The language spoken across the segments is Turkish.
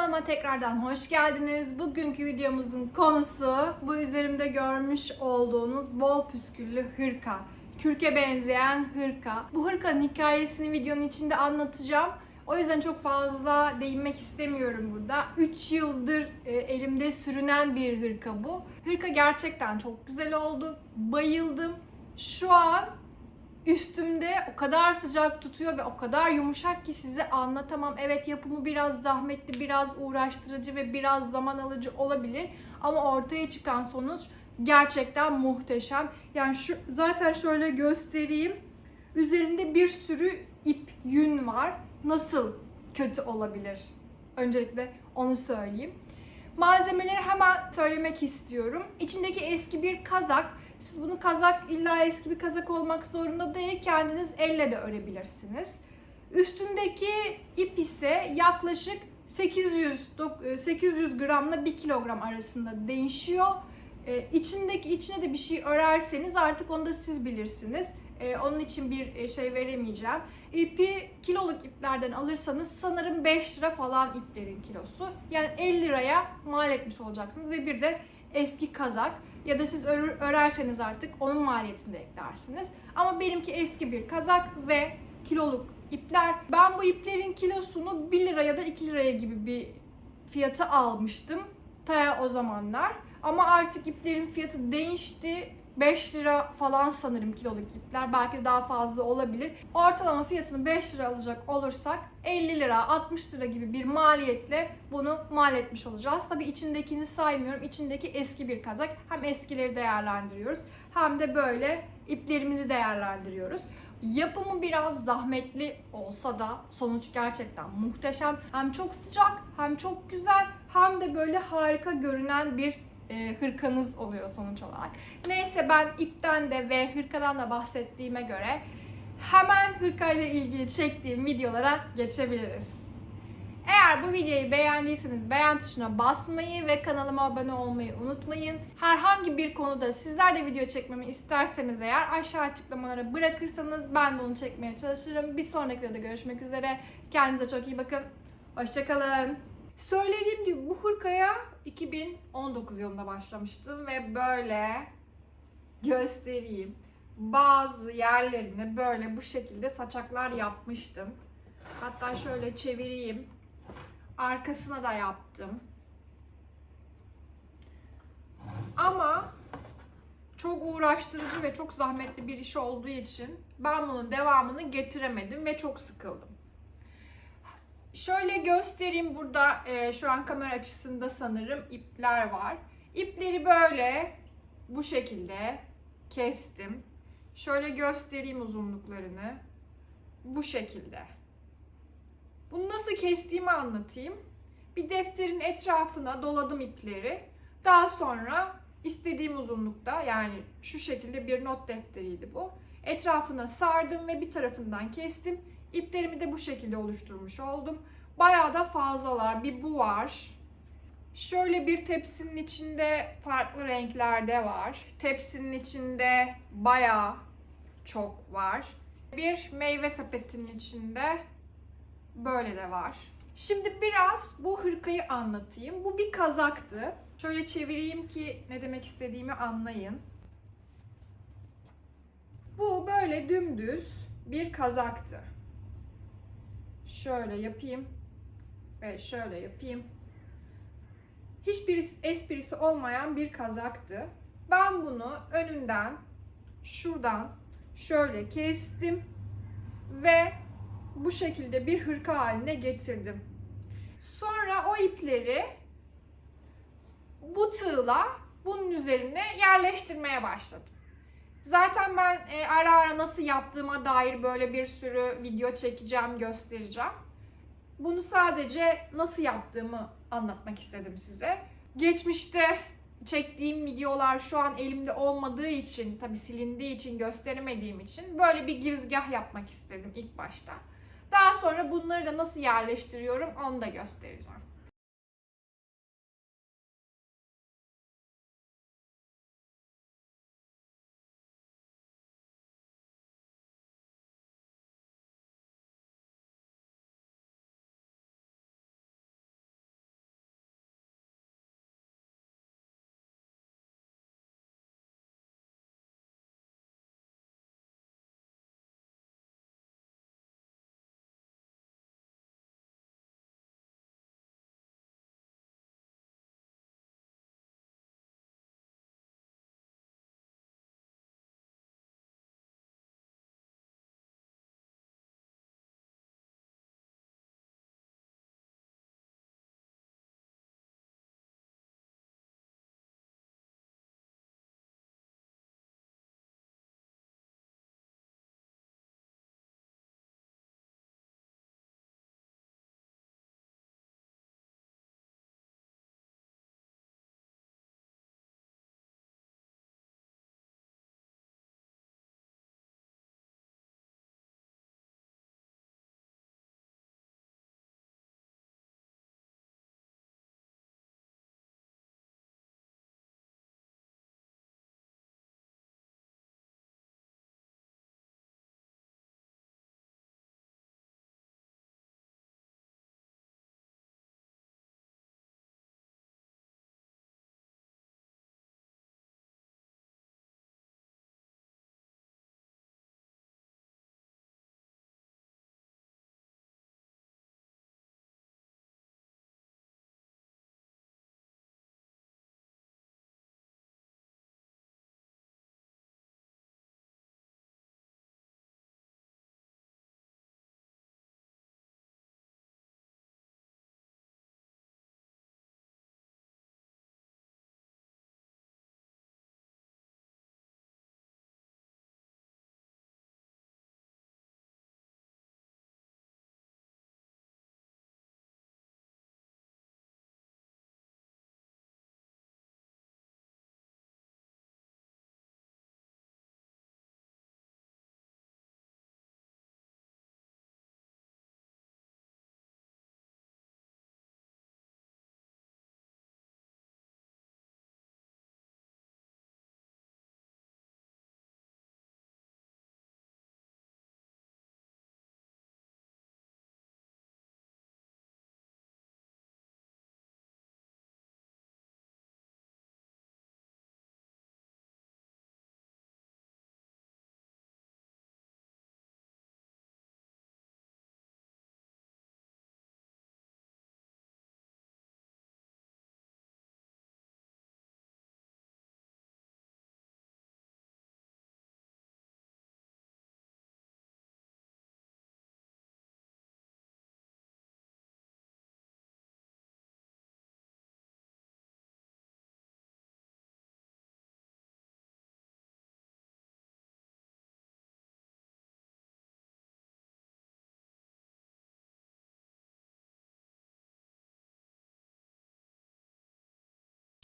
Kanalıma tekrardan hoş geldiniz. Bugünkü videomuzun konusu bu üzerimde görmüş olduğunuz bol püsküllü hırka. Kürke benzeyen hırka. Bu hırkanın hikayesini videonun içinde anlatacağım. O yüzden çok fazla değinmek istemiyorum burada. 3 yıldır e, elimde sürünen bir hırka bu. Hırka gerçekten çok güzel oldu. Bayıldım. Şu an üstümde o kadar sıcak tutuyor ve o kadar yumuşak ki size anlatamam. Evet yapımı biraz zahmetli, biraz uğraştırıcı ve biraz zaman alıcı olabilir. Ama ortaya çıkan sonuç gerçekten muhteşem. Yani şu zaten şöyle göstereyim. Üzerinde bir sürü ip, yün var. Nasıl kötü olabilir? Öncelikle onu söyleyeyim. Malzemeleri hemen söylemek istiyorum. İçindeki eski bir kazak. Siz bunu kazak illa eski bir kazak olmak zorunda değil. Kendiniz elle de örebilirsiniz. Üstündeki ip ise yaklaşık 800 dok- e, 800 gramla 1 kilogram arasında değişiyor. Ee, içindeki içine de bir şey örerseniz artık onu da siz bilirsiniz. Ee, onun için bir e, şey veremeyeceğim. İpi kiloluk iplerden alırsanız sanırım 5 lira falan iplerin kilosu. Yani 50 liraya mal etmiş olacaksınız ve bir de eski kazak ya da siz örür, örerseniz artık onun maliyetini de eklersiniz. Ama benimki eski bir kazak ve kiloluk ipler. Ben bu iplerin kilosunu 1 lira ya da 2 liraya gibi bir fiyatı almıştım. Ta o zamanlar. Ama artık iplerin fiyatı değişti. 5 lira falan sanırım kiloluk ipler. Belki daha fazla olabilir. Ortalama fiyatını 5 lira alacak olursak 50 lira, 60 lira gibi bir maliyetle bunu mal etmiş olacağız. Tabii içindekini saymıyorum. İçindeki eski bir kazak. Hem eskileri değerlendiriyoruz hem de böyle iplerimizi değerlendiriyoruz. Yapımı biraz zahmetli olsa da sonuç gerçekten muhteşem. Hem çok sıcak, hem çok güzel, hem de böyle harika görünen bir e, hırkanız oluyor sonuç olarak. Neyse ben ipten de ve hırkadan da bahsettiğime göre hemen hırkayla ilgili çektiğim videolara geçebiliriz. Eğer bu videoyu beğendiyseniz beğen tuşuna basmayı ve kanalıma abone olmayı unutmayın. Herhangi bir konuda sizler de video çekmemi isterseniz eğer aşağı açıklamalara bırakırsanız ben de onu çekmeye çalışırım. Bir sonraki videoda görüşmek üzere. Kendinize çok iyi bakın. Hoşçakalın. Söylediğim gibi bu hırkaya 2019 yılında başlamıştım ve böyle göstereyim. Bazı yerlerine böyle bu şekilde saçaklar yapmıştım. Hatta şöyle çevireyim. Arkasına da yaptım. Ama çok uğraştırıcı ve çok zahmetli bir iş olduğu için ben bunun devamını getiremedim ve çok sıkıldım. Şöyle göstereyim burada e, şu an kamera açısında sanırım ipler var. İpleri böyle bu şekilde kestim. Şöyle göstereyim uzunluklarını. Bu şekilde. Bunu nasıl kestiğimi anlatayım. Bir defterin etrafına doladım ipleri. Daha sonra istediğim uzunlukta yani şu şekilde bir not defteriydi bu. Etrafına sardım ve bir tarafından kestim. İplerimi de bu şekilde oluşturmuş oldum. Bayağı da fazlalar. Bir bu var. Şöyle bir tepsinin içinde farklı renklerde var. Tepsinin içinde bayağı çok var. Bir meyve sepetinin içinde böyle de var. Şimdi biraz bu hırkayı anlatayım. Bu bir kazaktı. Şöyle çevireyim ki ne demek istediğimi anlayın. Bu böyle dümdüz bir kazaktı. Şöyle yapayım ve şöyle yapayım. Hiçbir esprisi olmayan bir kazaktı. Ben bunu önünden şuradan şöyle kestim ve bu şekilde bir hırka haline getirdim. Sonra o ipleri bu tığla bunun üzerine yerleştirmeye başladım. Zaten ben e, ara ara nasıl yaptığıma dair böyle bir sürü video çekeceğim, göstereceğim. Bunu sadece nasıl yaptığımı anlatmak istedim size. Geçmişte çektiğim videolar şu an elimde olmadığı için, tabi silindiği için, gösteremediğim için böyle bir girizgah yapmak istedim ilk başta. Daha sonra bunları da nasıl yerleştiriyorum onu da göstereceğim.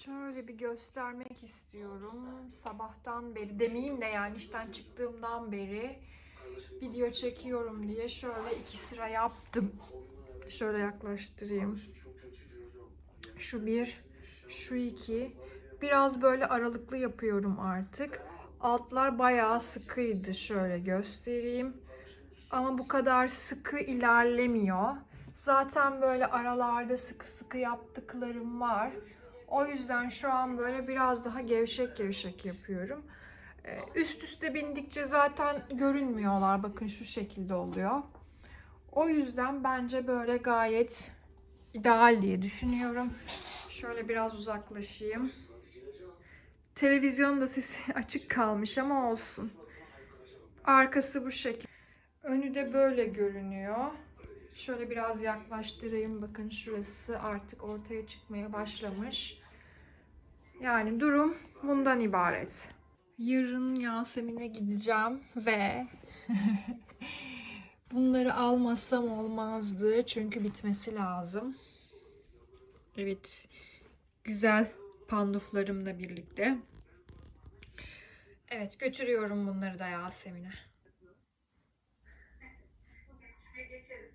Şöyle bir göstermek istiyorum. Sabahtan beri demeyeyim de yani işten çıktığımdan beri video çekiyorum diye şöyle iki sıra yaptım. Şöyle yaklaştırayım. Şu bir, şu iki. Biraz böyle aralıklı yapıyorum artık. Altlar bayağı sıkıydı. Şöyle göstereyim. Ama bu kadar sıkı ilerlemiyor. Zaten böyle aralarda sıkı sıkı yaptıklarım var. O yüzden şu an böyle biraz daha gevşek gevşek yapıyorum. Ee, Üst üste bindikçe zaten görünmüyorlar. Bakın şu şekilde oluyor. O yüzden bence böyle gayet ideal diye düşünüyorum. Şöyle biraz uzaklaşayım. Televizyonun da sesi açık kalmış ama olsun. Arkası bu şekilde. Önü de böyle görünüyor. Şöyle biraz yaklaştırayım. Bakın şurası artık ortaya çıkmaya başlamış. Yani durum bundan ibaret. Yarın Yasemin'e gideceğim ve bunları almasam olmazdı. Çünkü bitmesi lazım. Evet. Güzel panduflarımla birlikte. Evet götürüyorum bunları da Yasemin'e. geçeriz.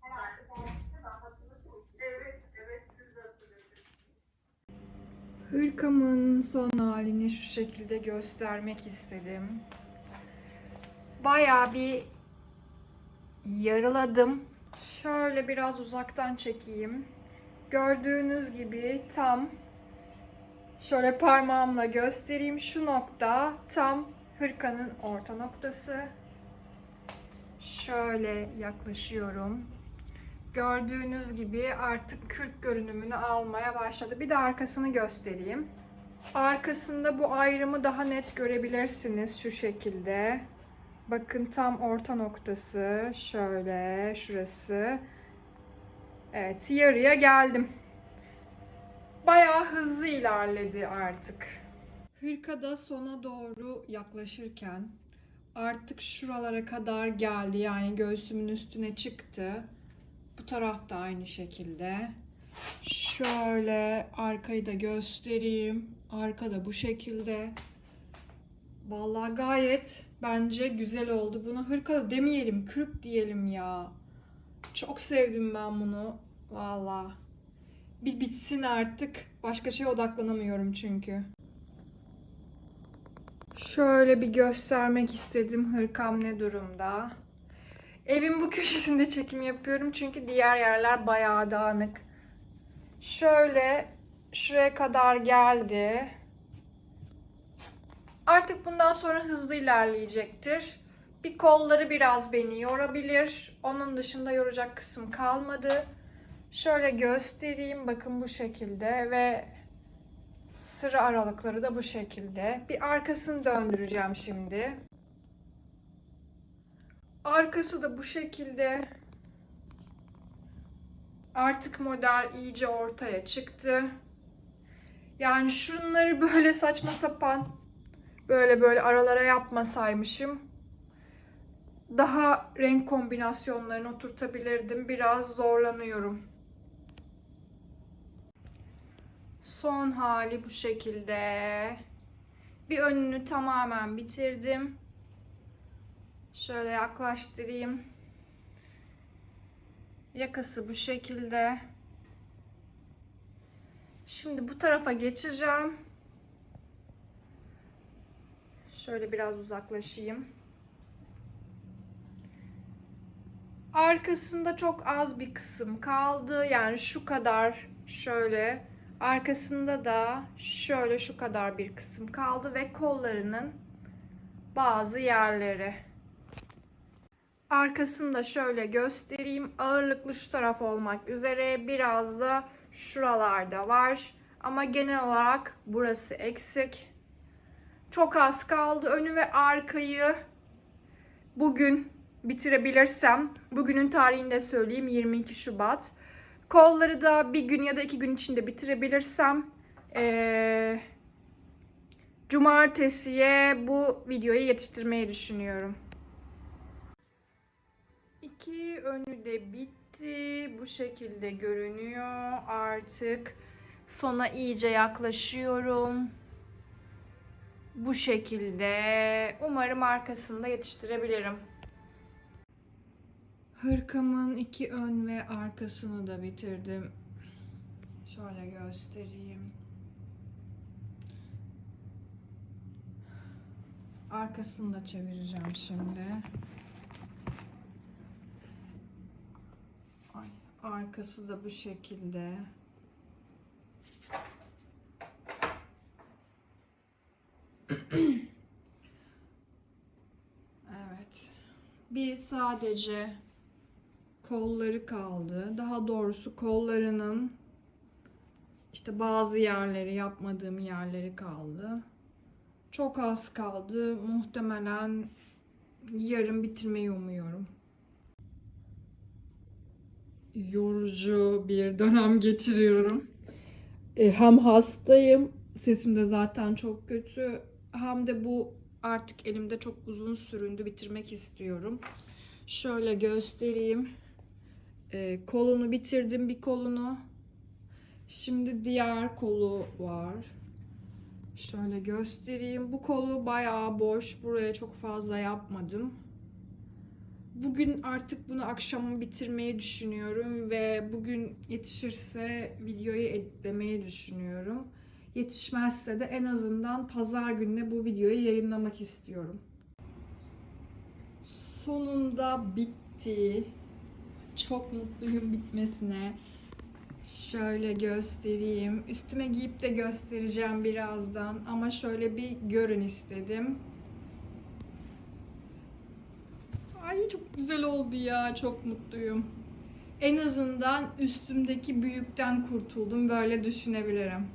Herhalde ben daha hatırladım. Evet, evet siz de hatırladınız. Hırkamın son halini şu şekilde göstermek istedim. Bayağı bir yarıladım. Şöyle biraz uzaktan çekeyim. Gördüğünüz gibi tam şöyle parmağımla göstereyim. Şu nokta tam hırkanın orta noktası. Şöyle yaklaşıyorum. Gördüğünüz gibi artık kürk görünümünü almaya başladı. Bir de arkasını göstereyim. Arkasında bu ayrımı daha net görebilirsiniz şu şekilde. Bakın tam orta noktası. Şöyle şurası. Evet yarıya geldim. Bayağı hızlı ilerledi artık. Hırkada sona doğru yaklaşırken artık şuralara kadar geldi. Yani göğsümün üstüne çıktı. Bu taraf da aynı şekilde. Şöyle arkayı da göstereyim. Arka da bu şekilde. Vallahi gayet bence güzel oldu. Buna hırka da demeyelim, kürk diyelim ya. Çok sevdim ben bunu. Vallahi. Bir bitsin artık. Başka şeye odaklanamıyorum çünkü. Şöyle bir göstermek istedim hırkam ne durumda. Evin bu köşesinde çekim yapıyorum çünkü diğer yerler bayağı dağınık. Şöyle şuraya kadar geldi. Artık bundan sonra hızlı ilerleyecektir. Bir kolları biraz beni yorabilir. Onun dışında yoracak kısım kalmadı. Şöyle göstereyim. Bakın bu şekilde ve sıra aralıkları da bu şekilde. Bir arkasını döndüreceğim şimdi. Arkası da bu şekilde. Artık model iyice ortaya çıktı. Yani şunları böyle saçma sapan böyle böyle aralara yapmasaymışım. Daha renk kombinasyonlarını oturtabilirdim. Biraz zorlanıyorum. Son hali bu şekilde. Bir önünü tamamen bitirdim. Şöyle yaklaştırayım. Yakası bu şekilde. Şimdi bu tarafa geçeceğim. Şöyle biraz uzaklaşayım. Arkasında çok az bir kısım kaldı. Yani şu kadar şöyle. Arkasında da şöyle şu kadar bir kısım kaldı ve kollarının bazı yerleri. Arkasını da şöyle göstereyim. Ağırlıklı şu taraf olmak üzere biraz da şuralarda var. Ama genel olarak burası eksik. Çok az kaldı. Önü ve arkayı bugün bitirebilirsem, bugünün tarihini de söyleyeyim 22 Şubat. Kolları da bir gün ya da iki gün içinde bitirebilirsem ee, cumartesiye bu videoyu yetiştirmeyi düşünüyorum. İki önü de bitti. Bu şekilde görünüyor. Artık Sona iyice yaklaşıyorum. Bu şekilde. Umarım arkasında yetiştirebilirim. Hırkamın iki ön ve arkasını da bitirdim. Şöyle göstereyim. Arkasını da çevireceğim şimdi. Ay, arkası da bu şekilde. Evet. Bir sadece kolları kaldı. Daha doğrusu kollarının işte bazı yerleri yapmadığım yerleri kaldı. Çok az kaldı. Muhtemelen yarın bitirmeyi umuyorum. Yorucu bir dönem geçiriyorum. E, hem hastayım, sesim de zaten çok kötü. Hem de bu artık elimde çok uzun süründü, bitirmek istiyorum. Şöyle göstereyim. E, kolunu bitirdim bir kolunu. Şimdi diğer kolu var. Şöyle göstereyim. Bu kolu bayağı boş. Buraya çok fazla yapmadım. Bugün artık bunu akşama bitirmeyi düşünüyorum ve bugün yetişirse videoyu editlemeyi düşünüyorum. Yetişmezse de en azından pazar gününe bu videoyu yayınlamak istiyorum. Sonunda bitti. Çok mutluyum bitmesine. Şöyle göstereyim. Üstüme giyip de göstereceğim birazdan ama şöyle bir görün istedim. Ay çok güzel oldu ya. Çok mutluyum. En azından üstümdeki büyükten kurtuldum. Böyle düşünebilirim.